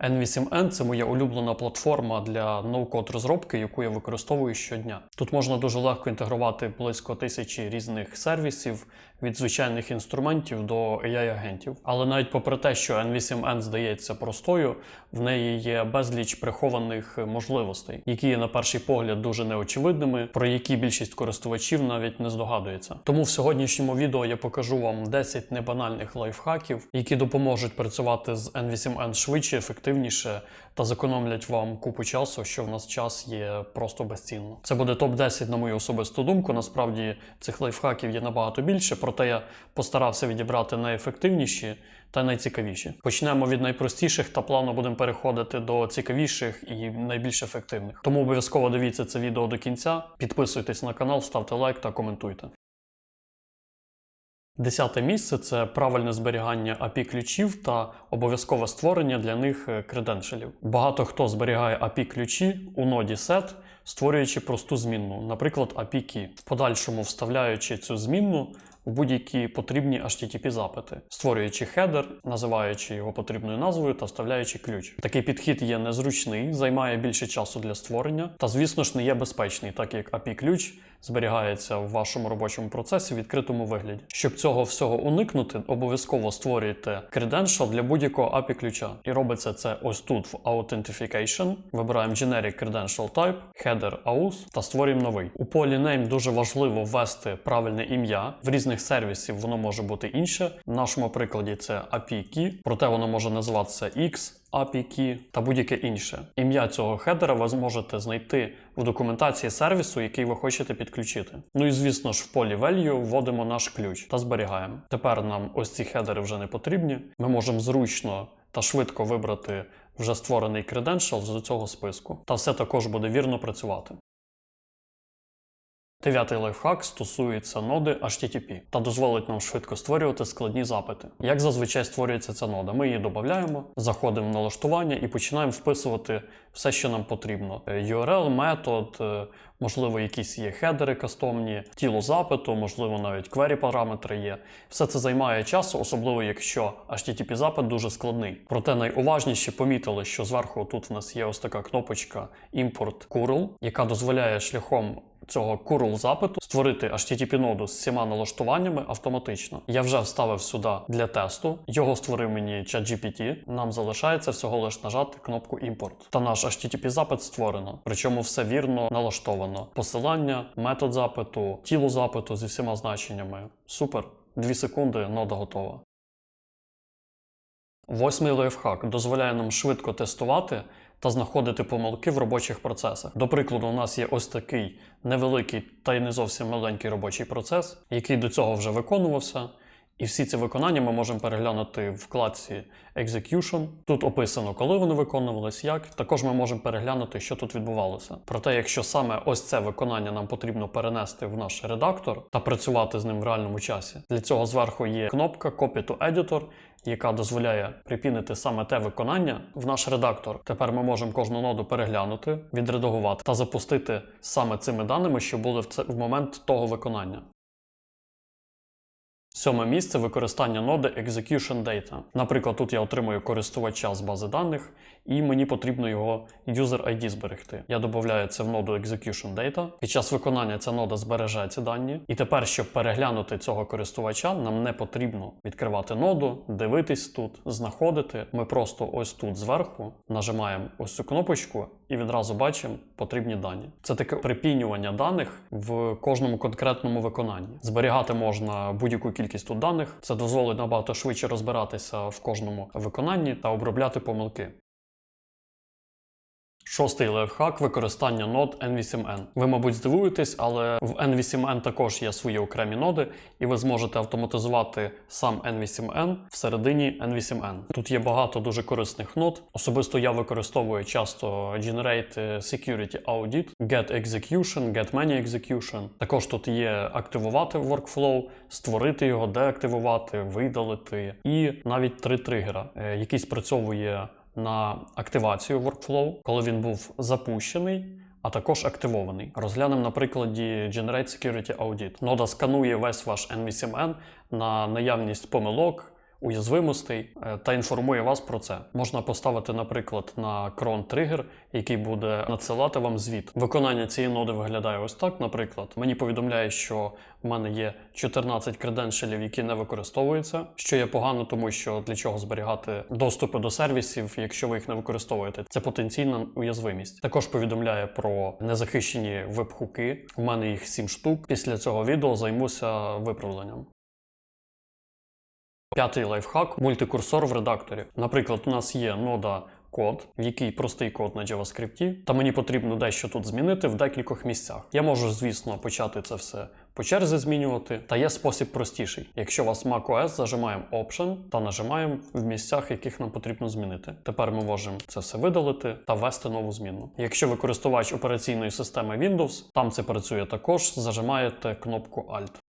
N8N це моя улюблена платформа для ноу-код розробки, яку я використовую щодня. Тут можна дуже легко інтегрувати близько тисячі різних сервісів від звичайних інструментів до AI-агентів. Але навіть попри те, що N8N здається простою, в неї є безліч прихованих можливостей, які є на перший погляд дуже неочевидними, про які більшість користувачів навіть не здогадується. Тому в сьогоднішньому відео я покажу вам 10 небанальних лайфхаків, які допоможуть працювати з N8N швидше, ефективніше та зекономлять вам купу часу, що в нас час є просто безцінно. Це буде топ 10 на мою особисту думку. Насправді цих лайфхаків є набагато більше, проте я постарався відібрати найефективніші та найцікавіші. Почнемо від найпростіших та плавно будемо переходити до цікавіших і найбільш ефективних. Тому обов'язково дивіться це відео до кінця, підписуйтесь на канал, ставте лайк та коментуйте. Десяте місце це правильне зберігання API ключів та обов'язкове створення для них е, креденшелів. Багато хто зберігає API ключі у ноді set, створюючи просту змінну, наприклад, API key, в подальшому вставляючи цю змінну у будь-які потрібні HTTP запити, створюючи хедер, називаючи його потрібною назвою та вставляючи ключ. Такий підхід є незручний, займає більше часу для створення, та, звісно ж, не є безпечний, так як API ключ зберігається в вашому робочому процесі в відкритому вигляді. Щоб цього всього уникнути, обов'язково створюйте credential для будь-якого API ключа. І робиться це ось тут в Authentication. Вибираємо Generic Credential Type, Header AUS та створюємо новий. У полі Name дуже важливо ввести правильне ім'я. В різних сервісів воно може бути інше. В нашому прикладі це API Key, проте воно може називатися X. API та будь-яке інше. Ім'я цього хедера ви зможете знайти в документації сервісу, який ви хочете підключити. Ну і звісно ж в полі value вводимо наш ключ та зберігаємо. Тепер нам ось ці хедери вже не потрібні. Ми можемо зручно та швидко вибрати вже створений креденшал з цього списку. Та все також буде вірно працювати. Дев'ятий лайфхак стосується ноди HTTP та дозволить нам швидко створювати складні запити. Як зазвичай створюється ця нода? Ми її додаємо, заходимо в налаштування і починаємо вписувати все, що нам потрібно: Е, URL, метод, е, можливо, якісь є хедери кастомні, тіло запиту, можливо, навіть query параметри є. Все це займає часу, особливо якщо HTTP запит дуже складний. Проте найуважніші помітили, що зверху тут в нас є ось така кнопочка Import curl, яка дозволяє шляхом цього curl запиту створити HTTP ноду з всіма налаштуваннями автоматично. Я вже вставив сюди для тесту. Його створив мені ChatGPT. Нам залишається всього лиш нажати кнопку Import. Та наш HTTP запит створено. Причому все вірно налаштовано. Посилання, метод запиту, тіло запиту зі всіма значеннями. Супер. Дві секунди, нода готова. Восьмий лайфхак дозволяє нам швидко тестувати та знаходити помилки в робочих процесах. До прикладу, у нас є ось такий невеликий та й не зовсім маленький робочий процес, який до цього вже виконувався. І всі ці виконання ми можемо переглянути в вкладці Execution. Тут описано, коли вони виконувались, як. Також ми можемо переглянути, що тут відбувалося. Проте, якщо саме ось це виконання нам потрібно перенести в наш редактор та працювати з ним в реальному часі, для цього зверху є кнопка Copy to Editor, яка дозволяє припінити саме те виконання в наш редактор. Тепер ми можемо кожну ноду переглянути, відредагувати та запустити саме цими даними, що були в, момент того виконання. Сьоме місце використання ноди Execution Data. Наприклад, тут я отримую користувача з бази даних, і мені потрібно його user ID зберегти. Я додаю це в ноду Execution Data. Під час виконання ця нода збереже ці дані. І тепер, щоб переглянути цього користувача, нам не потрібно відкривати ноду, дивитись тут, знаходити. Ми просто ось тут зверху нажимаємо ось цю кнопочку і відразу бачимо потрібні дані. Це таке припінювання даних в кожному конкретному виконанні. Зберігати можна будь-яку кількість тут даних. Це дозволить набагато швидше розбиратися в кожному виконанні та обробляти помилки. Шостий лайфхак використання нод N8N. Ви, мабуть, здивуєтесь, але в N8N також є свої окремі ноди, і ви зможете автоматизувати сам N8N всередині N8N. Тут є багато дуже корисних нод. Особисто я використовую часто Generate Security Audit, Get Execution, Get Many Execution. Також тут є активувати workflow, створити його, деактивувати, видалити, і навіть три тригера, е, який спрацьовує на активацію workflow, коли він був запущений. А також активований. Розглянемо на прикладі Generate Security Audit. Нода сканує весь ваш N8N на наявність помилок, уязвимостей е, та інформує вас про це. Можна поставити, наприклад, на крон тригер, який буде надсилати вам звіт. Виконання цієї ноди виглядає ось так. Наприклад, мені повідомляє, що в мене є 14 креденшелів, які не використовуються, що є погано, тому що для чого зберігати доступи до сервісів, якщо ви їх не використовуєте. Це потенційна уязвимість. Також повідомляє про незахищені веб-хуки. У мене їх 7 штук. Після цього відео займуся виправленням. П'ятий лайфхак мультикурсор в редакторі. Наприклад, у нас є нода код, який простий код на JavaScript, та мені потрібно дещо тут змінити в декількох місцях. Я можу, звісно, почати це все по черзі змінювати, та є спосіб простіший. Якщо у вас macOS, зажимаємо Option та нажимаємо в місцях, яких нам потрібно змінити. Тепер ми можемо це все видалити та ввести нову зміну. Якщо ви користувач операційної системи Windows, там це працює також, зажимаєте кнопку Alt.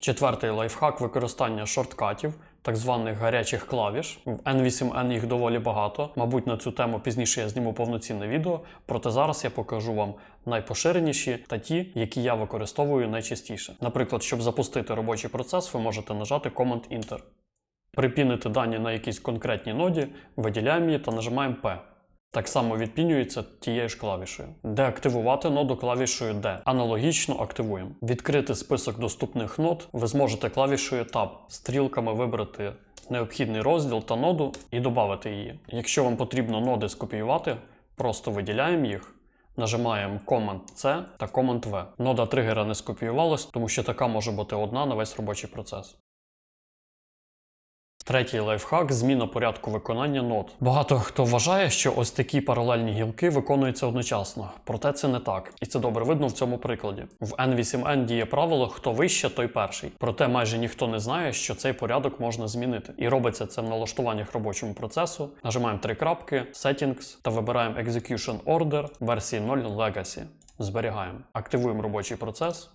Четвертий лайфхак використання шорткатів, так званих гарячих клавіш. В N8N їх доволі багато. Мабуть, на цю тему пізніше я зніму повноцінне відео. Проте зараз я покажу вам найпоширеніші та ті, які я використовую найчастіше. Наприклад, щоб запустити робочий процес, ви можете нажати Command-Enter. Припінити дані на якійсь конкретній ноді, виділяємо її та нажимаємо P. Так само відпінюється тією ж клавішею. Деактивувати ноду клавішою D. Аналогічно активуємо. Відкрити список доступних нод ви зможете клавішою Tab стрілками вибрати необхідний розділ та ноду і додати її. Якщо вам потрібно ноди скопіювати, просто виділяємо їх. Нажимаємо Command-C та Command-V. Нода тригера не скопіювалась, тому що така може бути одна на весь робочий процес. Третій лайфхак зміна порядку виконання нот. Багато хто вважає, що ось такі паралельні гілки виконуються одночасно, проте це не так, і це добре видно в цьому прикладі. В N8N діє правило хто вище, той перший. Проте майже ніхто не знає, що цей порядок можна змінити. І робиться це в налаштуваннях робочого процесу. Нажимаємо три крапки, Settings та вибираємо Execution Order версії 0 Legacy. Зберігаємо. Активуємо робочий процес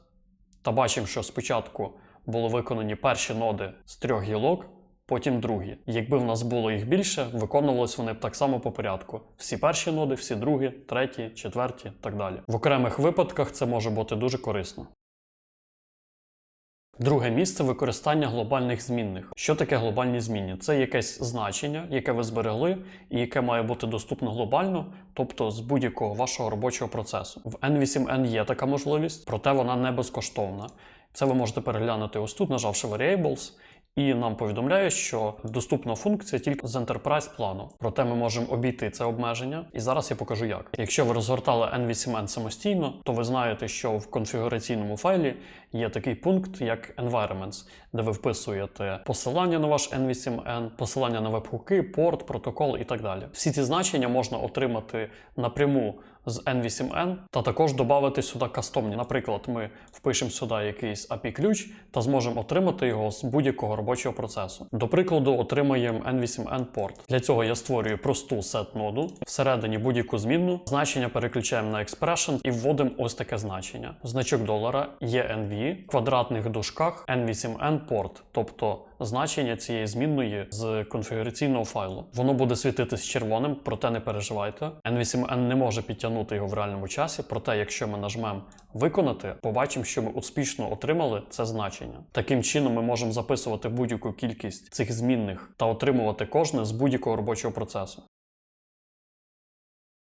та бачимо, що спочатку були виконані перші ноди з трьох гілок потім другі. Якби в нас було їх більше, виконувалось вони б так само по порядку. Всі перші ноди, всі другі, треті, четверті так далі. В окремих випадках це може бути дуже корисно. Друге місце використання глобальних змінних. Що таке глобальні змінні? Це якесь значення, яке ви зберегли, і яке має бути доступно глобально, тобто з будь-якого вашого робочого процесу. В N8N є така можливість, проте вона не безкоштовна. Це ви можете переглянути ось тут, нажавши Variables, і нам повідомляє, що доступна функція тільки з Enterprise плану. Проте ми можемо обійти це обмеження, і зараз я покажу як. Якщо ви розгортали N8N самостійно, то ви знаєте, що в конфігураційному файлі є такий пункт, як Environments, де ви вписуєте посилання на ваш N8N, посилання на веб-хуки, порт, протокол і так далі. Всі ці значення можна отримати напряму з N8N та також додати сюди кастомні. Наприклад, ми впишемо сюди якийсь API-ключ та зможемо отримати його з будь-якого робочого процесу. До прикладу, отримаємо N8N порт. Для цього я створюю просту set ноду, всередині будь-яку змінну, значення переключаємо на expression і вводимо ось таке значення. Значок долара ENV, в квадратних дужках N8N порт, тобто значення цієї змінної з конфігураційного файлу. Воно буде світитись червоним, проте не переживайте. N8N не може підтягнути його в реальному часі, проте, якщо ми нажмемо виконати, побачимо, що ми успішно отримали це значення. Таким чином, ми можемо записувати будь-яку кількість цих змінних та отримувати кожне з будь-якого робочого процесу.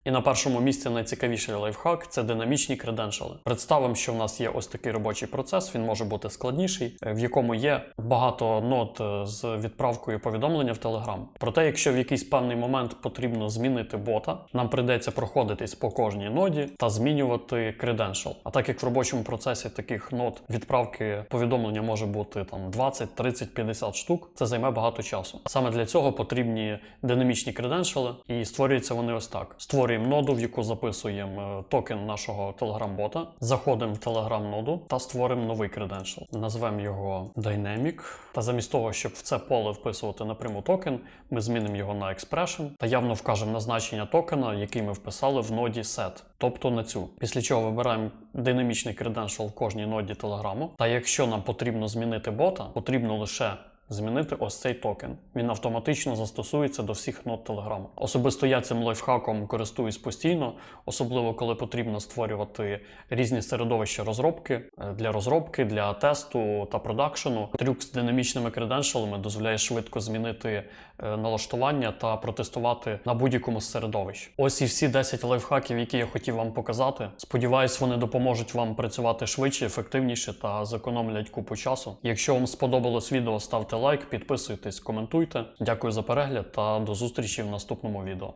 І на першому місці найцікавіший лайфхак це динамічні креденшали. Представимо, що в нас є ось такий робочий процес, він може бути складніший, в якому є багато нот е, з відправкою повідомлення в Telegram. Проте, якщо в якийсь певний момент потрібно змінити бота, нам прийдеться проходитись по кожній ноді та змінювати креденшал. А так як в робочому процесі таких нот відправки повідомлення може бути там 20, 30, 50 штук, це займе багато часу. Саме для цього потрібні динамічні креденшали, і створюються вони ось так. Створюємо ноду, в яку записуємо е, токен нашого Telegram-бота, заходимо в Telegram-ноду та створимо новий креденшал. Назвемо його Dynamic. Та замість того, щоб в це поле вписувати напряму токен, ми змінимо його на Expression та явно вкажемо назначення токена, який ми вписали в ноді set, тобто на цю. Після чого вибираємо динамічний креденшал в кожній ноді Telegram. Та якщо нам потрібно змінити бота, потрібно лише змінити ось цей токен. Він автоматично застосується до всіх нод Telegram. Особисто я цим лайфхаком користуюсь постійно, особливо коли потрібно створювати різні середовища розробки е, для розробки, для тесту та продакшену. Трюк з динамічними креденшалами дозволяє швидко змінити е, налаштування та протестувати на будь-якому з середовищ. Ось і всі 10 лайфхаків, які я хотів вам показати. Сподіваюсь, вони допоможуть вам працювати швидше, ефективніше та зекономлять купу часу. Якщо вам сподобалось відео, ставте лайк, підписуйтесь, коментуйте. Дякую за перегляд та до зустрічі в наступному відео.